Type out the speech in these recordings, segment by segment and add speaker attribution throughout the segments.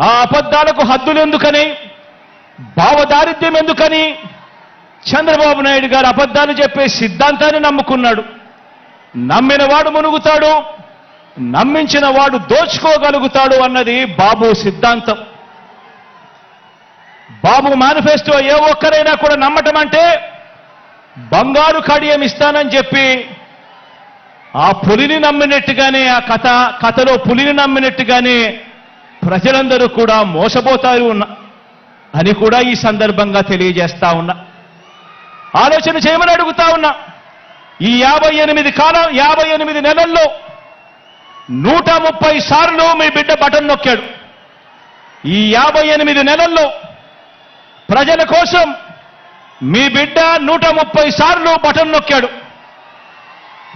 Speaker 1: ఆ అబద్ధాలకు హద్దులు ఎందుకని? భావదారిద్ర్యం ఎందుకని? చంద్రబాబు నాయుడు గారు అబద్ధాలు చెప్పే సిద్ధాంతాన్ని నమ్ముకున్నాడు. నమ్మిన వాడు మునుగుతాడు నమ్మించిన వాడు దోచుకోగలుగుతాడు అన్నది బాబు సిద్ధాంతం. బాబు మేనిఫెస్టో ఏ ఒక్కరైనా కూడా నమ్మటం అంటే బంగారు కడియం ఇస్తానని చెప్పి ఆ పులిని నమ్మినట్టుగానే ఆ కథ కథలో పులిని నమ్మినట్టుగానే ప్రజలందరూ కూడా మోసపోతారు ఉన్న అని కూడా ఈ సందర్భంగా తెలియజేస్తా ఉన్నా. ఆలోచన చేయమని అడుగుతా ఉన్నా. ఈ యాభై ఎనిమిది కాలం యాభై ఎనిమిది నెలల్లో నూట ముప్పై సార్లు మీ బిడ్డ బటన్ నొక్కాడు. ఈ యాభై ఎనిమిది నెలల్లో ప్రజల కోసం మీ బిడ్డ నూట ముప్పై సార్లు బటన్ నొక్కాడు.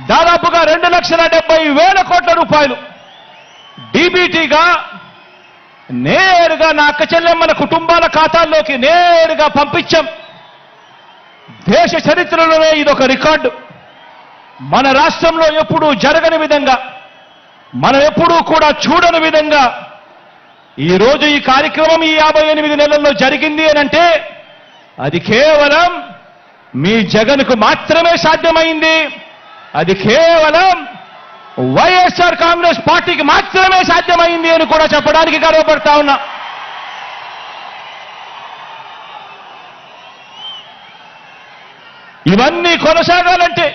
Speaker 1: దాదాపుగా రెండు లక్షల డెబ్బై వేల కోట్ల రూపాయలు. డీబీటీగా నేరుగా నా అక్క చెల్లెమ్మల కుటుంబాల ఖాతాల్లోకి నేరుగా పంపించాం. దేశ చరిత్రలోనే ఇదొక రికార్డు. మన రాష్ట్రంలో ఎప్పుడూ జరగని విధంగా మనం ఎప్పుడూ కూడా చూడని విధంగా ఈరోజు ఈ కార్యక్రమం ఈ యాభై ఎనిమిది నెలల్లో జరిగింది అనంటే అది కేవలం మీ జగన్కు మాత్రమే సాధ్యమైంది. అది కేవలం వైఎస్ఆర్ కాంగ్రెస్ పార్టీకి మాత్రమే సాధ్యమైంది అని కూడా చెప్పడానికి గర్వపడతా ఉన్నా. ఇవన్నీ కొనసాగాలంటే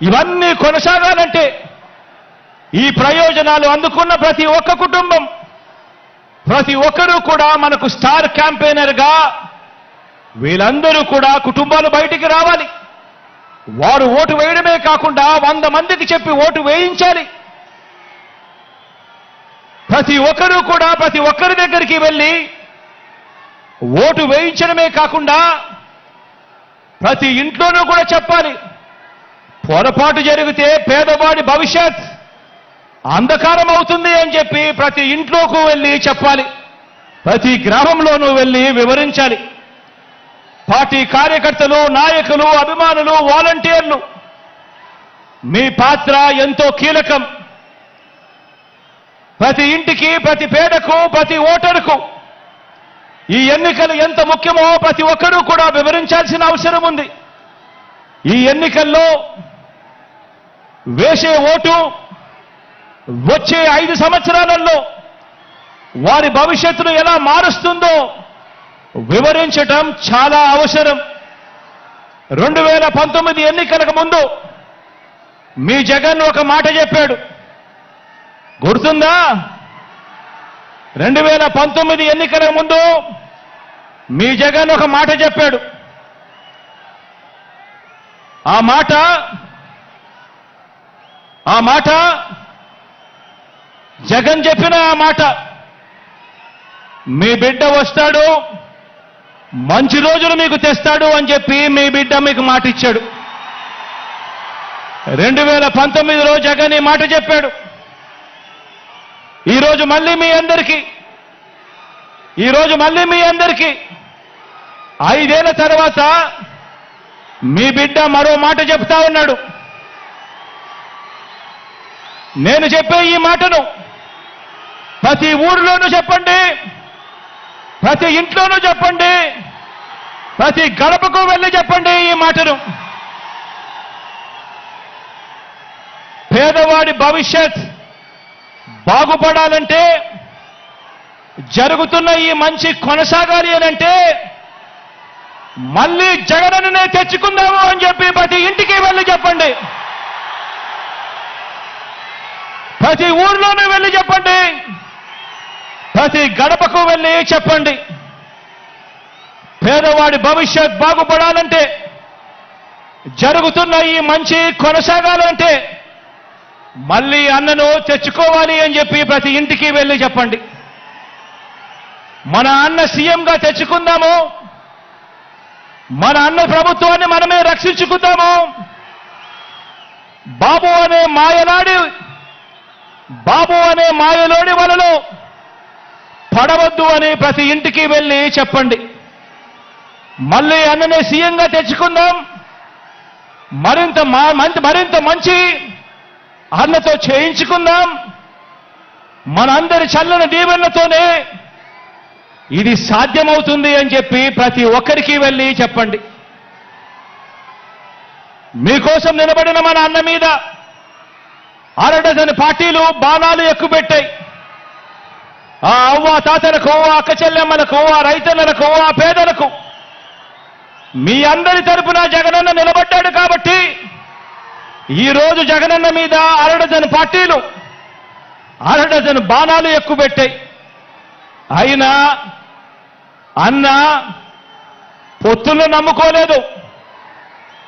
Speaker 1: ఇవన్నీ కొనసాగాలంటే ఈ ప్రయోజనాలు అందుకున్న ప్రతి ఒక్క కుటుంబం ప్రతి ఒక్కరూ కూడా మనకు స్టార్ క్యాంపెయినర్గా వీళ్ళందరూ కూడా కుటుంబాలు బయటికి రావాలి. వారు ఓటు వేయడమే కాకుండా వంద మందికి చెప్పి ఓటు వేయించాలి. ప్రతి ఒక్కరూ కూడా ప్రతి ఒక్కరి దగ్గరికి వెళ్ళి ఓటు వేయించడమే కాకుండా ప్రతి ఇంట్లోనూ కూడా చెప్పాలి. పొరపాటు జరిగితే పేదవాడి భవిష్యత్ అంధకారం అవుతుంది అని చెప్పి ప్రతి ఇంట్లోకి వెళ్ళి చెప్పాలి. ప్రతి గ్రామంలోనూ వెళ్ళి వివరించాలి. పార్టీ కార్యకర్తలు నాయకులు అభిమానులు వాలంటీర్లు. మీ పాత్ర ఎంతో కీలకం. ప్రతి ఇంటికి ప్రతి పేదకు ప్రతి ఓటరుకు ఈ ఎన్నికలు ఎంత ముఖ్యమో ప్రతి ఒక్కరూ కూడా వివరించాల్సిన అవసరం ఉంది. ఈ ఎన్నికల్లో వేసే ఓటు వచ్చే ఐదు సంవత్సరాలలో వారి భవిష్యత్తును ఎలా మారుస్తుందో వివరించటం చాలా అవసరం. రెండు వేల పంతొమ్మిది ఎన్నికలకు ముందు మీ జగన్ ఒక మాట చెప్పాడు. గుర్తుందా? రెండు వేల పంతొమ్మిది ఎన్నికల ముందు మీ జగన్ ఒక మాట చెప్పాడు. ఆ మాట ఆ మాట జగన్ చెప్పిన ఆ మాట. మీ బిడ్డ వస్తాడు మంచి రోజులు మీకు తెస్తాడు అని చెప్పి మీ బిడ్డ మీకు మాట ఇచ్చాడు. రెండు వేల పంతొమ్మిదిలో జగన్ ఈ మాట చెప్పాడు. ఈరోజు మళ్ళీ మీ అందరికీ ఈరోజు మళ్ళీ మీ అందరికీ ఐదేళ్ళ తర్వాత మీ బిడ్డ మరో మాట చెప్తా ఉన్నాడు. నేను చెప్పే ఈ మాటను ప్రతి ఊరిలోనూ చెప్పండి. ప్రతి ఇంట్లోనూ చెప్పండి. ప్రతి గడపకు వెళ్ళి చెప్పండి ఈ మాటను. పేదవాడి భవిష్యత్ బాగుపడాలంటే జరుగుతున్న ఈ మంచి కొనసాగాలి అనంటే మళ్ళీ జగనన్నే తెచ్చుకుందాం అని చెప్పి ప్రతి ఇంటికి వెళ్ళి చెప్పండి ప్రతి ఊర్లోనూ వెళ్ళి చెప్పండి ప్రతి గడపకు వెళ్ళి చెప్పండి. పేదవాడి భవిష్యత్ బాగుపడాలంటే జరుగుతున్న ఈ మంచి కొనసాగాలంటే మళ్ళీ అన్నను తెచ్చుకోవాలి అని చెప్పి ప్రతి ఇంటికి వెళ్ళి చెప్పండి. మన అన్న సీఎంగా తెచ్చుకుందాము. మన అన్న ప్రభుత్వాన్ని మనమే రక్షించుకుందాము. బాబు అనే మాయలాడి బాబు అనే మాయలోని వలలో పడవద్దు అని ప్రతి ఇంటికి వెళ్ళి చెప్పండి. మళ్ళీ అన్ననే సీఎంగా తెచ్చుకుందాం. మరింత మా- మరింత మంచి అన్నతో చేయించుకుందాం. మనందరి చల్లని దీవెనలతోనే ఇది సాధ్యమవుతుంది అని చెప్పి ప్రతి ఒక్కరికి వెళ్ళి చెప్పండి. మీకోసం నిలబడిన మన అన్న మీద అరడజన్ పార్టీలు బాణాలు ఎక్కుపెట్టాయి. ఆ అవ్వ తాతలకు ఆ అక్క చెల్లెమ్మలకు ఆ రైతన్నలకు ఆ పేదలకు. మీ అందరి తరపున జగనన్న నిలబడ్డాడు కాబట్టి ఈరోజు జగనన్న మీద అరడజన్ పార్టీలు అరడజన్ బాణాలు ఎక్కుపెట్టాయి అయినా అన్న పొత్తులు నమ్ముకోలేదు.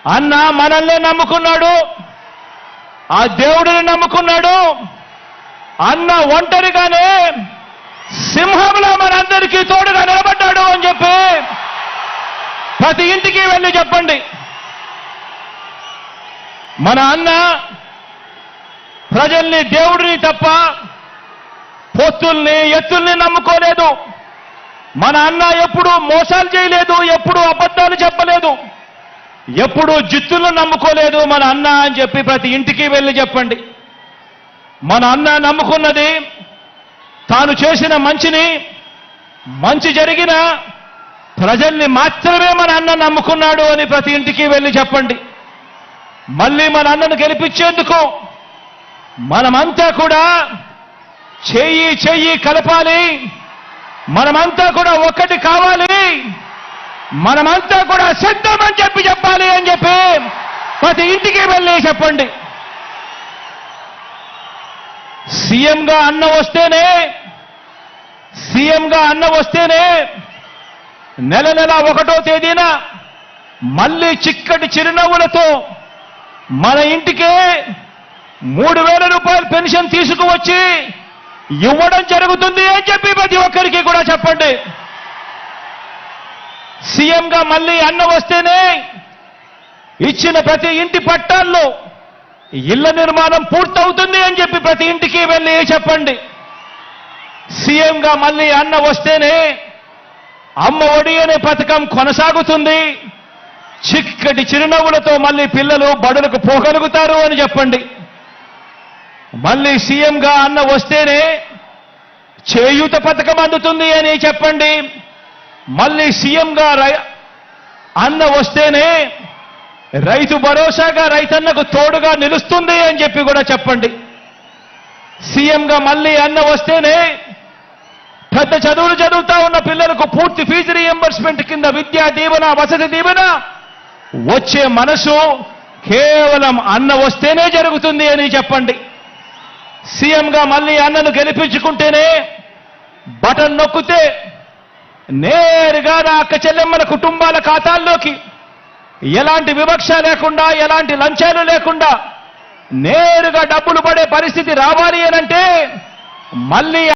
Speaker 1: అన్న మనల్నే నమ్ముకున్నాడు. ఆ దేవుడిని నమ్ముకున్నాడు. అన్న ఒంటరిగానే సింహంలో మనందరికీ తోడుగా నిలబడ్డాడు అని చెప్పి ప్రతి ఇంటికి వెళ్ళి చెప్పండి. మన అన్న ప్రజల్ని దేవుడిని తప్ప పొత్తుల్ని ఎత్తుల్ని నమ్ముకోలేదు. మన అన్న ఎప్పుడు మోసాలు చేయలేదు ఎప్పుడు అబద్ధాలు చెప్పలేదు ఎప్పుడు జిత్తులను నమ్ముకోలేదు మన అన్న అని చెప్పి ప్రతి ఇంటికి వెళ్ళి చెప్పండి. మన అన్న నమ్ముకున్నది తాను చేసిన మంచిని మంచి జరిగిన ప్రజల్ని మాత్రమే మన అన్న నమ్ముకున్నాడు అని ప్రతి ఇంటికి వెళ్ళి చెప్పండి. మళ్ళీ మన అన్నను గెలిపించేందుకు మనమంతా కూడా చెయ్యి చెయ్యి కలపాలి. మనమంతా కూడా ఒక్కటి కావాలి. మనమంతా కూడా సిద్ధమని చెప్పి చెప్పాలి అని చెప్పి ప్రతి ఇంటికి వెళ్ళి చెప్పండి. సీఎంగా అన్న వస్తేనే సీఎంగా అన్న వస్తేనే నెల నెల ఒకటో తేదీన మళ్ళీ చిక్కటి చిరునవ్వులతో మన ఇంటికే మూడు వేల రూపాయల పెన్షన్ తీసుకువచ్చి ఇవ్వడం జరుగుతుంది అని చెప్పి ప్రతి ఒక్కరికి కూడా చెప్పండి. సీఎంగా మళ్ళీ అన్న వస్తేనే ఇచ్చిన ప్రతి ఇంటి పట్టాల్లో ఇళ్ళ నిర్మాణం పూర్తవుతుంది అని చెప్పి ప్రతి ఇంటికి వెళ్ళి చెప్పండి. సీఎంగా మళ్ళీ అన్న వస్తేనే అమ్మ ఒడి అనే పథకం కొనసాగుతుంది. చిక్కటి చిరునవ్వులతో మళ్ళీ పిల్లలు బడులకు పోగలుగుతారు అని చెప్పండి. మళ్ళీ సీఎంగా అన్న వస్తేనే చేయూత పథకం అందుతుంది అని చెప్పండి. మళ్ళీ సీఎంగా అన్న వస్తేనే రైతు భరోసాగా రైతన్నకు తోడుగా నిలుస్తుంది అని చెప్పి కూడా చెప్పండి. సీఎంగా మళ్ళీ అన్న వస్తేనే పెద్ద చదువులు చదువుతా ఉన్న పిల్లలకు పూర్తి ఫీజు రీఎంబర్స్మెంట్ కింద విద్యా దీవెన వసతి దీవెన వచ్చే మనసు కేవలం అన్న వస్తేనే జరుగుతుంది అని చెప్పండి. సీఎంగా మళ్ళీ అన్నను గెలిపించుకుంటేనే బటన్ నొక్కితే నేరుగా నా అక్క చెల్లెమ్మల కుటుంబాల ఖాతాల్లోకి ఎలాంటి వివక్ష లేకుండా ఎలాంటి లంచాలు లేకుండా నేరుగా డబ్బులు పడే పరిస్థితి రావాలి అనంటే మళ్ళీ